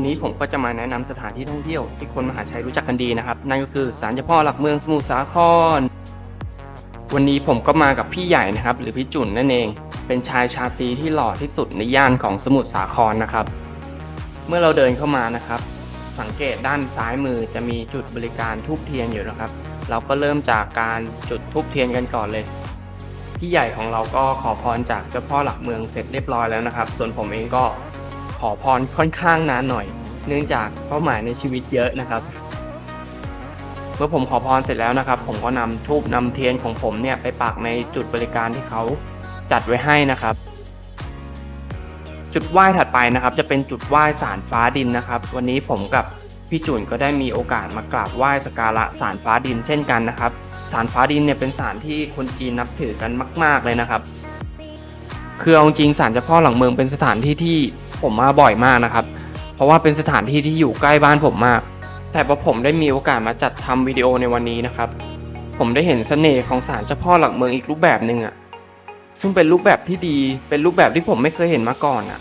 วันนี้ผมก็จะมาแนะนำสถานที่ท่องเที่ยวที่คนมหาชัยรู้จักกันดีนะครับ นั่นก็คือศาลเจ้าพ่อหลักเมืองสมุทรสาคร วันนี้ผมก็มากับพี่ใหญ่นะครับ หรือพี่จุนนั่นเอง เป็นชายชาตรีที่หล่อที่สุดในย่านของสมุทรสาครนะครับ เมื่อเราเดินเข้ามานะครับ สังเกตด้านซ้ายมือจะมีจุดบริการทูบเทียนอยู่นะครับ เราก็เริ่มจากการจุดทูบเทียนกันก่อนเลยพี่ใหญ่ของเราก็ขอพรจากเจ้าพ่อหลักเมืองเสร็จเรียบร้อยแล้วนะครับ ส่วนผมเองก็ ขอพรค่อนข้างนานหน่อย เนื่องจากเป้าหมายในชีวิตเยอะนะครับ เมื่อผมขอพรเสร็จแล้วนะครับ ผมก็นำทูบนำเทียนของผมเนี่ยไปปักในจุดบริการที่เขาจัดไว้ให้นะครับ จุดไหว้ถัดไปนะครับ จะเป็นจุดไหว้สารฟ้าดินนะครับ วันนี้ผมกับพี่จุนก็ได้มีโอกาสมากราบไหว้สกการะสารฟ้าดินเช่นกันนะครับสารฟ้าดินเนี่ยเป็นสารที่คนจีนนับถือกันมาก ๆเลยนะครับ คือเอาจริงสารเจ้าพ่อหลังเมืองเป็นสถานที่ที่ ผมมาบ่อยมากนะครับ เพราะว่าเป็นสถานที่ที่อยู่ใกล้บ้านผมมาก แต่พอผมได้มีโอกาสมาจัดทำวิดีโอในวันนี้นะครับ ผมได้เห็นเสน่ห์ของศาลเจ้าพ่อหลักเมืองอีกรูปแบบหนึ่งอะซึ่งเป็นรูปแบบที่ดี เป็นรูปแบบที่ผมไม่เคยเห็นมาก่อนอะ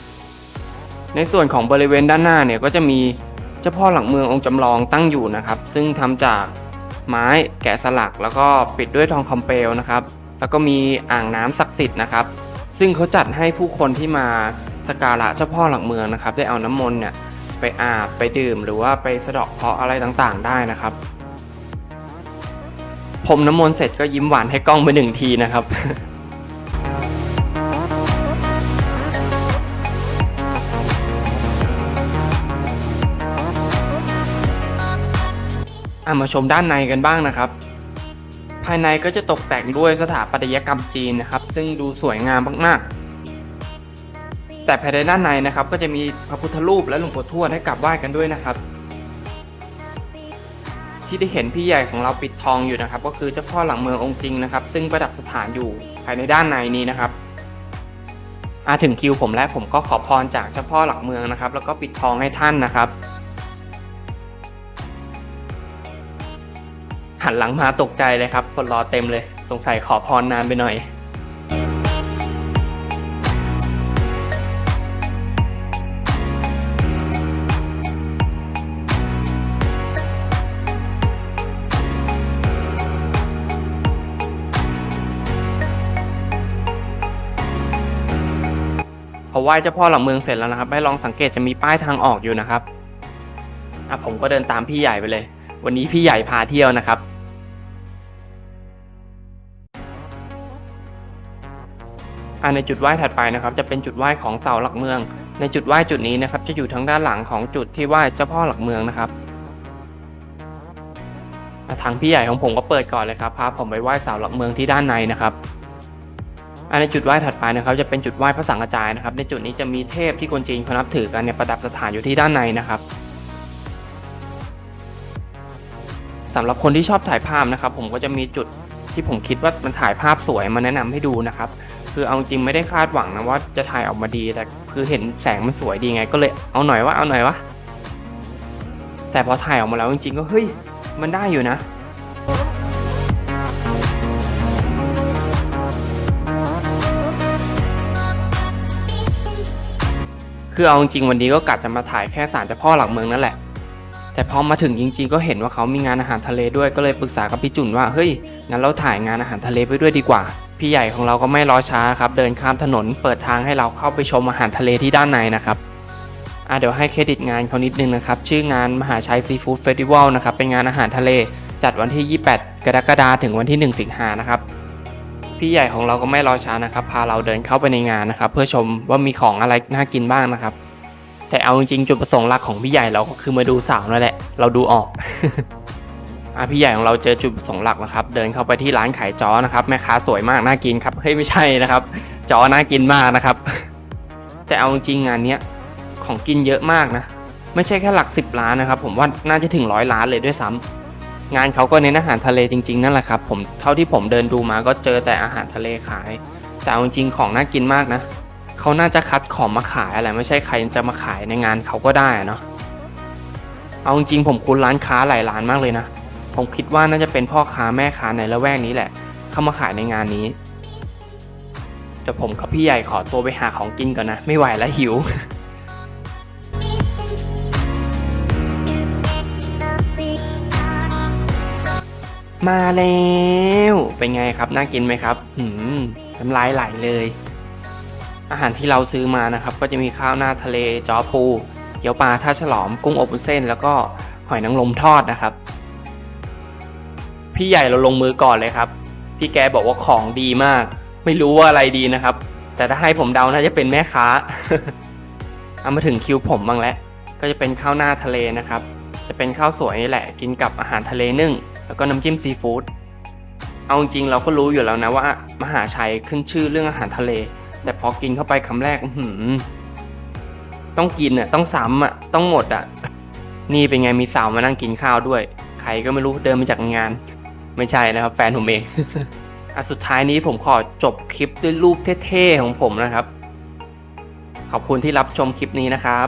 ในส่วนของบริเวณด้านหน้าเนี่ยก็จะมีเจ้าพ่อหลักเมืององค์จำลองตั้งอยู่นะครับ ซึ่งทำจากไม้แกะสลักแล้วก็ปิดด้วยทองคำเปลนะครับ แล้วก็มีอ่างน้ำศักดิ์สิทธิ์นะครับ ซึ่งเขาจัดให้ผู้คนที่มา สการะเจ้าพ่อหลักเมืองนะครับ ได้เอาน้ำมนต์เนี่ยไปอาบไปดื่มหรือว่าไปสะเดาะเคราะห์อะไรต่างๆ ได้นะครับผมน้ำมนต์เสร็จก็ยิ้มหวานให้กล้องไปหนึ่งทีนะครับมาชมด้านในกันบ้างนะครับ ภายในก็จะตกแต่งด้วยสถาปัตยกรรมจีนนะครับ ซึ่งดูสวยงามมากๆ แต่ภายในด้านในนะครับ ก็จะมีพระพุทธรูปและหลวงปู่ทวดให้กราบไหว้กันด้วยนะครับ ที่ได้เห็นพี่ใหญ่ของเราปิดทองอยู่นะครับ ก็คือเจ้าพ่อหลังเมืององค์จริงนะครับ ซึ่งประดับสถานอยู่ภายในด้านในนี้นะครับอาถึงคิวผมแล้วผมก็ขอพรจากเจ้าพ่อหลักเมืองนะครับ แล้วก็ปิดทองให้ท่านนะครับ หันหลังมาตกใจเลยครับ คนรอเต็มเลย สงสัยขอพรนานไปหน่อย อไหว้เจ้าพ่อหลังเมืองเสร็จแล้วนะครับให้ลองสังเกตจะมีป้ายทางออกอยู่นะครับอะผมก็เดินตามพี่ใหญ่ไปเลย วันนี้พี่ใหญ่พาเที่ยวนะครับอ่าในจุดไหว้ถัดไปนะครับ จะเป็นจุดไหว้ของเสาหลักเมือง ในจุดไหว้จุดนี้นะครับ จะอยู่ทางด้านหลังของจุดที่ไหว้เจ้าพ่อหลักเมืองนะครับทางพี่ใหญ่ของผมก็เปิดก่อนเลยครับพาผมไปไหว้เสาหลักเมืองที่ด้านในนะครับ ในจุดไหว้ถัดไปนะครับจะเป็นจุดไหว้พระสังฆจายนะครับ ในจุดนี้จะมีเทพที่คนจีนเขานับถือกันเนี่ยประดับสถานอยู่ที่ด้านในนะครับสำหรับคนที่ชอบถ่ายภาพนะครับ ผมก็จะมีจุดที่ผมคิดว่ามันถ่ายภาพสวยมาแนะนำให้ดูนะครับ คือเอาจริงไม่ได้คาดหวังนะว่าจะถ่ายออกมาดีแต่คือเห็นแสงมันสวยดีไง ก็เลยเอาหน่อยวะเอาหน่อยวะแต่พอถ่ายออกมาแล้วจริงๆก็เฮ้ยมันได้อยู่นะ คือเอาจริงวันนี้ก็กะจะมาถ่ายแค่สารเจ้าพ่อหลักเมืองนั่นแหละ แต่พอมาถึงจริง ๆ ก็เห็นว่าเขามีงานอาหารทะเลด้วยก็เลยปรึกษากับพี่จุนว่าเฮ้ยงั้นเราถ่ายงานอาหารทะเลไปด้วยดีกว่า พี่ใหญ่ของเราก็ไม่รอช้าครับเดินข้ามถนนเปิดทางให้เราเข้าไปชมอาหารทะเลที่ด้านในนะครับอะเดี๋ยวให้เครดิตงานเขานิดนึงนะครับ ชื่องานมหาชัยซีฟู้ดเฟสติวัลนะครับเป็นงานอาหารทะเล จัดวันที่ 28 กรกฎาคมถึงวันที่ 1 สิงหานะครับ พี่ใหญ่ของเราก็ไม่รอช้านะครับ พาเราเดินเข้าไปในงานนะครับ เพื่อชมว่ามีของอะไรน่ากินบ้างนะครับ แต่เอาจริงๆจุดประสงค์หลักของพี่ใหญ่เราก็คือมาดูสาวนั่นแหละ เราดูออกอะพี่ใหญ่ของเราเจอจุดประสงค์หลักนะครับ เดินเข้าไปที่ร้านขายจอนะครับ แม่ค้าสวยมากน่ากินครับเฮ้ยไม่ใช่นะครับ จอน่ากินมากนะครับ แต่เอาจริงงานเนี้ยของกินเยอะมากนะ ไม่ใช่แค่หลักสิบล้านนะครับ ผมว่าน่าจะถึงร้อยล้านเลยด้วยซ้ำ งานเขาก็เน้นอาหารทะเลจริง ๆ นั่นแหละครับผมเท่าที่ผมเดินดูมาก็เจอแต่อาหารทะเลขาย แต่เอาจริงๆของน่ากินมากนะเขาน่าจะคัดของมาขายอะไรไม่ใช่ใครจะมาขายในงานเขาก็ได้อะเนาะเอาจริงๆผมคุ้นร้านค้าหลายร้านมากเลยนะ ผมคิดว่าน่าจะเป็นพ่อค้าแม่ค้าในละแวกนี้แหละ เข้ามาขายในงานนี้แต่ผมกับพี่ใหญ่ขอตัวไปหาของกินก่อนนะ ไม่ไหวแล้วหิว มาแล้ว เป็นไงครับ น่ากินไหมครับหืมน้ำลายไหลเลย อาหารที่เราซื้อมานะครับ ก็จะมีข้าวหน้าทะเลจอปู เกี๊ยวปลาท่าฉลอม กุ้งอบวุ้นเส้น แล้วก็หอยนางรมทอดนะครับ พี่ใหญ่เราลงมือก่อนเลยครับ พี่แกบอกว่าของดีมาก ไม่รู้ว่าอะไรดีนะครับ แต่ถ้าให้ผมเดาน่าจะเป็นแม่ค้า เอามาถึงคิวผมบ้างแล้ว ก็จะเป็นข้าวหน้าทะเลนะครับ จะเป็นข้าวสวยนี่แหละ กินกับอาหารทะเลนึ่ง แล้วก็น้ำจิ้มซีฟู้ดเอาจริงเราก็รู้อยู่แล้วนะว่า มหาชัยขึ้นชื่อเรื่องอาหารทะเล แต่พอกินเข้าไปคำแรกหือต้องกินอะต้องซ้ำอะต้องหมดอะ นี่เป็นไงมีสาวมานั่งกินข้าวด้วย ใครก็ไม่รู้เดินมาจากงาน ไม่ใช่นะครับ แฟนผมเองอะสุดท้ายนี้ผมขอจบคลิปด้วยรูปเท่ๆของผมนะครับ ขอบคุณที่รับชมคลิปนี้นะครับ